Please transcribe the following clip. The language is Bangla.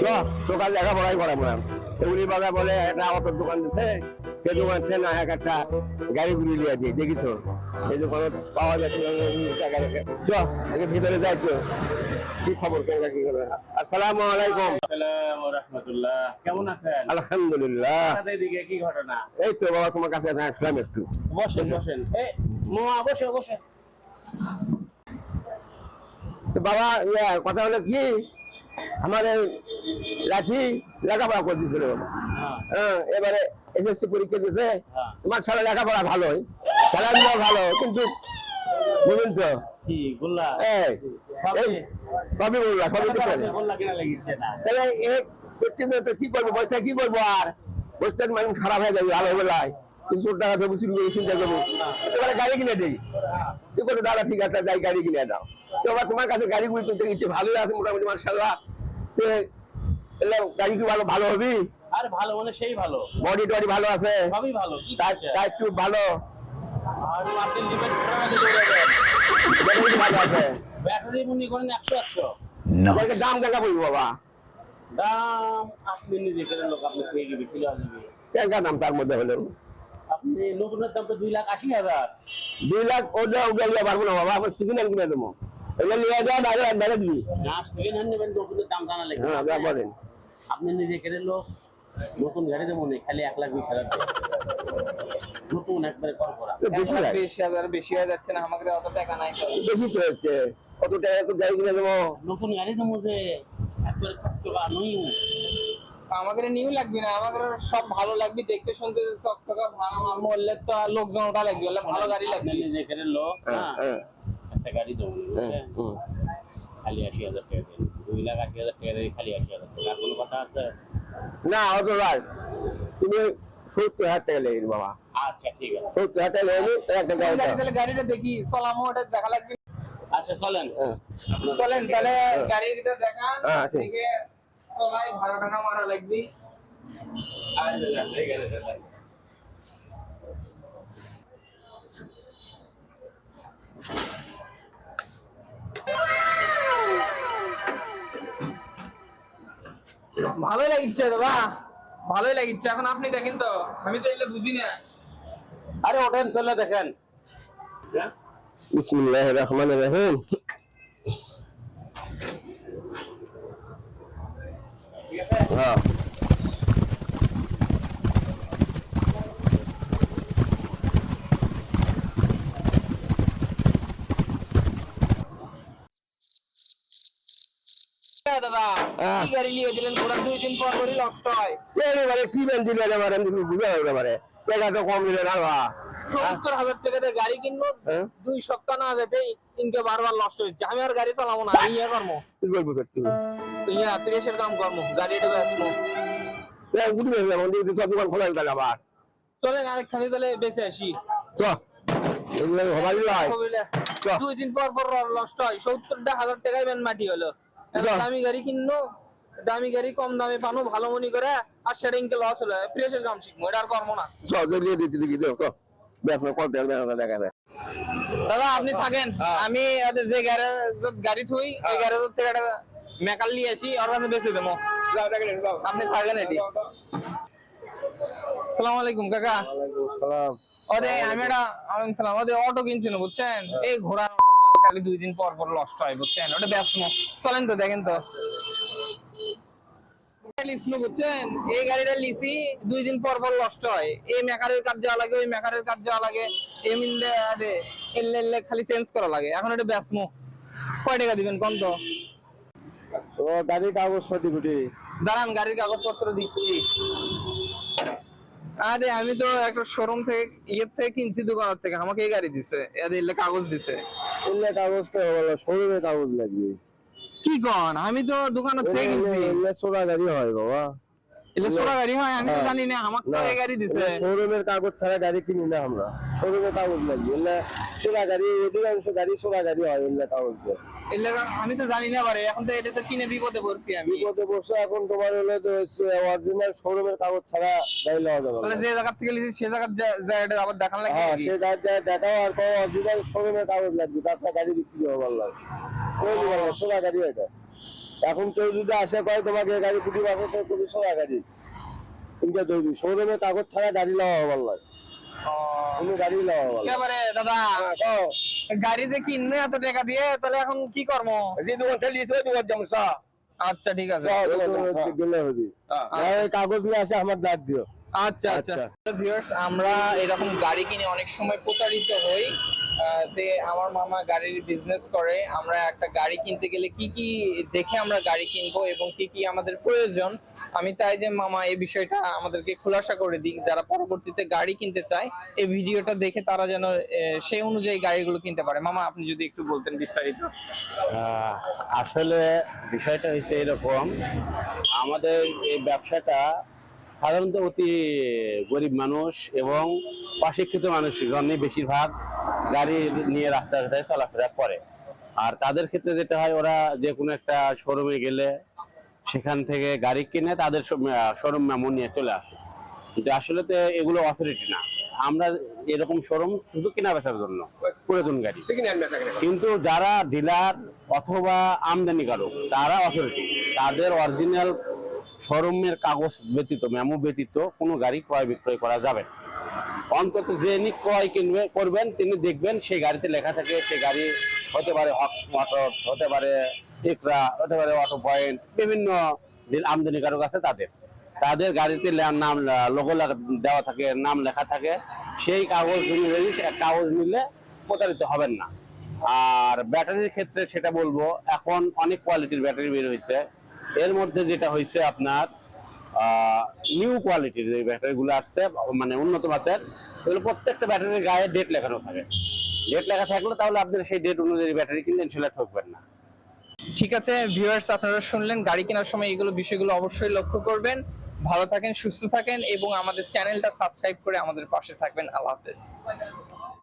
চ দোকান লেখাপড়াই এগুলি বাবা বলে দোকান দিচ্ছে সে দোকান থেকে না এক একটা গাড়ি নিয়ে দিয়ে দেখি তো। এই দোকানে পাওয়া যাচ্ছে চ আগে ভিতরে যাই তো কি খবর কেমন কি আসসালামু আলাইকুম। আসসালাম রহমতুল্লাহ। কেমন আছেন? আলহামদুলিল্লাহ। আপনাদের দিকে কি ঘটনা? এই তো বাবা তোমার কাছে আসলাম একটু। বসেন বসেন। এই মামা বসে বসে। বাবা ইয়া কথা হলো কি? এই লাঠি লেখাপড়া করে দিয়েছিল। হ্যাঁ। হ্যাঁ, এবারে এসএসসি পরীক্ষা দিয়েছে। হ্যাঁ। তোমার সারা লেখাপড়া ভালোই খেলাধুলা ভালো কিন্তু বুঝলেন তো। কি গোল্লা? এই এই সবই বললা তাহলে করতে কি করব? পয়সা কি করব আর? পয়সা মানুষ খারাপ হয়ে যাবে ভালো বেলায়। তিনশো টাকা দেবো চুরি করে চিন্তা করব। এবারে গাড়ি কিনে দিই করে দাদা ঠিক আছে যাই গাড়ি কিনে দাও। তো আবার তোমার কাছে গাড়ি গুলি তো দেখি ভালোই আছে মোটামুটি মার্শাল্লাহ এলে গাড়ি কি ভালো ভালো হবি? আর ভালো মানে সেই ভালো। বডি টডি ভালো আছে? সবই ভালো একটু ভালো। আর ব্যাটারি আছে? ব্যাটারি মনে করেন দাম কেন বলব বাবা? দাম আপনি নিজে কেন লোক আপনি পেয়ে গেবে কিলো আসবে কেনকার দাম তার মধ্যে হলো? আপনি নতুনের দাম তো দুই লাখ আশি হাজার। দুই লাখ ওটা ওটা পারব না বাবা আমার হ্যান্ড কিনে দেবো। এগুলো নিয়ে বাইরে বাইরে দিবি। না সেকেন্ড হ্যান্ড নেবেন নতুনের দাম জানা লেগে। হ্যাঁ আপনি নিজে কেড়ে লোক নতুন গাড়ি দেবো না খালি এক লাখ বিশ হাজার নতুন একবারে কল করা। বেশি হাজার বেশি হয়ে যাচ্ছে না আমাকে অত টাকা নাই বেশি তো হচ্ছে। কত টাকা তো গাড়ি কিনে দেবো? নতুন গাড়ি দেবো যে একবারে চকচকা নই। আমাকে নিউ লাগবে না আমাকে সব ভালো লাগবে দেখতে শুনতে চকচকা ভালো আমার তো আর লোকজন ওটা লাগবে ভালো গাড়ি লাগবে। নিজে কেড়ে লোক হ্যাঁ হ্যাঁ। হ্যাঁ। একটা গাড়ি দেবো হ্যাঁ। খালি আশি হাজার টাকা দিন দুই লাখ আশি হাজার টাকা দিয়ে খালি আশি হাজার টাকা। কোনো কথা আছে? না অত রাত তুমি সত্তর হাজার টাকা লেগে বাবা। আচ্ছা ঠিক আছে। সত্তর হাজার টাকা লেগে গাড়িটা দেখি চলামো ওটা দেখা লাগবে? আচ্ছা চলেন। হ্যাঁ। চলেন তাহলে গাড়িটা দেখান হ্যাঁ, ঠিক। দেখে চলাই টাকা মারা লাগবে। আচ্ছা, ঠিক আছে, ভালোই লাগিচ্ছে দাদা ভালোই লাগিচ্ছে এখন আপনি দেখেন তো আমি তো এলে বুঝি না। আরে ওঠেন চলে দেখেন। হ্যাঁ? বিসমিল্লাহ রহমান রহিম। হ্যাঁ। দাদা। কি গাড়ি নিয়ে দিলেন পুরো দুই দিন পর পরই নষ্ট হয়। এবারে কি বেন দিলে এবারে আমি বুঝে এবারে টাকা কম দিলে না সত্তর হাজার টাকা গাড়ি কিনবো হ্যাঁ? দুই সপ্তাহ না যেতেই ইনকে বারবার নষ্ট হচ্ছে আমি আর গাড়ি চালাবো না আমি ইয়ে করব। কি করব সত্যি ইয়া প্রেসের কাম করব গাড়িটা বেচবো গুটি বেশি সব দোকান খোলা গেল আবার। চলেন আরেকখানে তাহলে বেঁচে আসি। চ। দুই দিন পর পর নষ্ট হয়। সত্তরটা হাজার টাকায় বেন মাটি হলো। দামি। গাড়ি কিনলো দামি গাড়ি কম দামে পানো ভালো মনি করে আর সেটা ইনকে লস হলো। প্রেসের কাম শিখব এটা আর করব না। চ জলিয়ে দিচ্ছি দেখি দেও চ। ব্যাস না কল দেওয়া দেখা যায় দাদা আপনি থাকেন। আমি ওদের যে গ্যারেজ গাড়ি থুই ওই গ্যারেজ থেকে একটা মেকাল নিয়ে আসি ওর কাছে বেঁচে দেবো। আপনি থাকেন এটি। সালাম আলাইকুম কাকা। সালাম ওরে আমি একটা ওয়ালাইকুম সালাম ওদের অটো কিনছিল বুঝছেন? এই ঘোড়ার অটো খালি দুই দিন পর পর নষ্ট হয় বুঝছেন? ওটা ব্যস্ত চলেন তো দেখেন তো। লিখলো বুঝছেন? এই গাড়িটা লিসি দুই দিন পর পর নষ্ট হয়। এই মেকারের কাজ যাওয়া লাগে ওই মেকারের কাজ যাওয়া লাগে। এই মিললে আরে এলে এলে খালি চেঞ্জ করা লাগে। এখন এটা ব্যস্ত কয় টাকা দিবেন কোন তো? ও গাড়ির গুটি দাঁড়ান গাড়ির কাগজপত্র দিচ্ছি আরে আমি তো একটা শোরুম থেকে ইয়ের থেকে কিনছি দোকানের থেকে। আমাকে এই গাড়ি দিছে। এদের কাগজ দিছে। এলে কাগজ তো হলো শোরুমে কাগজ লাগবে কি কন? আমি তো দোকানে থেকে কিনছি এলে সোনা গাড়ি হয় বাবা। গাড়ি হয় আমি তো হ্যাঁ। জানি না আমাকে তো এই গাড়ি দিছে। শোরুমের কাগজ ছাড়া গাড়ি কিনি না আমরা। শোরুমের কাগজ লাগবে এলে গাড়ি অধিকাংশ গাড়ি গাড়ি হয় এলে কাগজ দিয়ে। এলে আমি তো জানি না পারে এখন তো এটা তো কিনে বিপদে পড়ছি আমি। বিপদে এখন তোমার হলো তো অরিজিনাল শোরুমের কাগজ ছাড়া গাড়ি লওয়া যাবে তাহলে যে জায়গা থেকে সে জায়গাটা আবার দেখান লাগে হ্যাঁ সে যা দেখাও আর কোনো অরিজিনাল শোরুমের কাগজ লাগবে তাছাড়া গাড়ি বিক্রি হবে ভালো লাগবে গাড়ি এটা। এখন কেউ যদি আসে কয় তোমাকে গাড়ি কুটি বাসে তো কুটি সোয়া গাড়ি। কিনতে তৈরি শোরুমে কাগজ ছাড়া গাড়ি লওয়া হবার লাগে কোনো গাড়ি লওয়া হবার লাগে দাদা গাড়ি যে কিনবে এত টাকা দিয়ে তাহলে এখন কি কর্ম যে দোকান থেকে লিয়েছে ওই দোকান যেমন চা আচ্ছা ঠিক আছে। গেলে হবে। হ্যাঁ। আর কাগজ নিয়ে আসে আমার ডাক দিও। আচ্ছা আচ্ছা। ভিউয়ার্স আমরা এরকম গাড়ি কিনে অনেক সময় প্রতারিত হই। তে আমার মামা গাড়ির বিজনেস করে, আমরা একটা গাড়ি কিনতে গেলে কি কি দেখে আমরা গাড়ি কিনবো এবং কি কি আমাদের প্রয়োজন, আমি চাই যে মামা এই বিষয়টা আমাদেরকে খোলাসা করে দিক, যারা পরবর্তীতে গাড়ি কিনতে চায়, এই ভিডিওটা দেখে তারা যেন সেই অনুযায়ী গাড়িগুলো কিনতে পারে। মামা, আপনি যদি একটু বলতেন বিস্তারিত। আসলে বিষয়টা হচ্ছে এরকম, আমাদের এই ব্যবসাটা সাধারণত অতি গরিব মানুষ এবং অশিক্ষিত জন্য বেশিরভাগ। গাড়ি নিয়ে রাস্তাঘাটে চলাফেরা করে। আর তাদের ক্ষেত্রে যেটা হয় ওরা যে কোনো একটা শোরুমে গেলে সেখান থেকে গাড়ি কিনে তাদের শোরুম মেমো নিয়ে চলে আসে। কিন্তু আসলে তো এগুলো অথরিটি না। আমরা এরকম শোরুম শুধু কেনা বেচার জন্য পুরাতন গাড়ি। কিন্তু যারা ডিলার অথবা আমদানিকারক তারা অথরিটি তাদের অরিজিনাল শোরুমের কাগজ ব্যতীত মেমো ব্যতীত কোনো গাড়ি ক্রয় বিক্রয় করা যাবে না। অন্তত যিনি ক্রয় কিনবে, করবেন, তিনি দেখবেন সেই গাড়িতে লেখা থাকে, সেই গাড়ি হতে পারে হক্স মোটর হতে পারে ইকরা হতে পারে অটো পয়েন্ট বিভিন্ন আমদানিকারক আছে তাদের। তাদের গাড়িতে নাম লোগো দেওয়া থাকে, নাম লেখা থাকে। সেই কাগজ কাগজ নিলে প্রতারিত হবেন না। আর ব্যাটারির ক্ষেত্রে সেটা বলব, এখন অনেক কোয়ালিটির ব্যাটারি বের হয়েছে। এর মধ্যে যেটা হয়েছে আপনার নিউ কোয়ালিটির যে ব্যাটারিগুলো আসছে মানে উন্নত মাত্রার, এগুলো প্রত্যেকটা ব্যাটারির গায়ে ডেট লেখানো থাকে। ডেট লেখা থাকলে তাহলে আপনার সেই ডেট অনুযায়ী ব্যাটারি কিনলে ইনশাল্লাহ ঠকবেন না। ঠিক আছে ভিউয়ার্স আপনারা শুনলেন গাড়ি কেনার সময় এগুলো বিষয়গুলো অবশ্যই লক্ষ্য করবেন। ভালো থাকেন, সুস্থ থাকেন এবং আমাদের চ্যানেলটা সাবস্ক্রাইব করে আমাদের পাশে থাকবেন। আল্লাহ হাফেজ।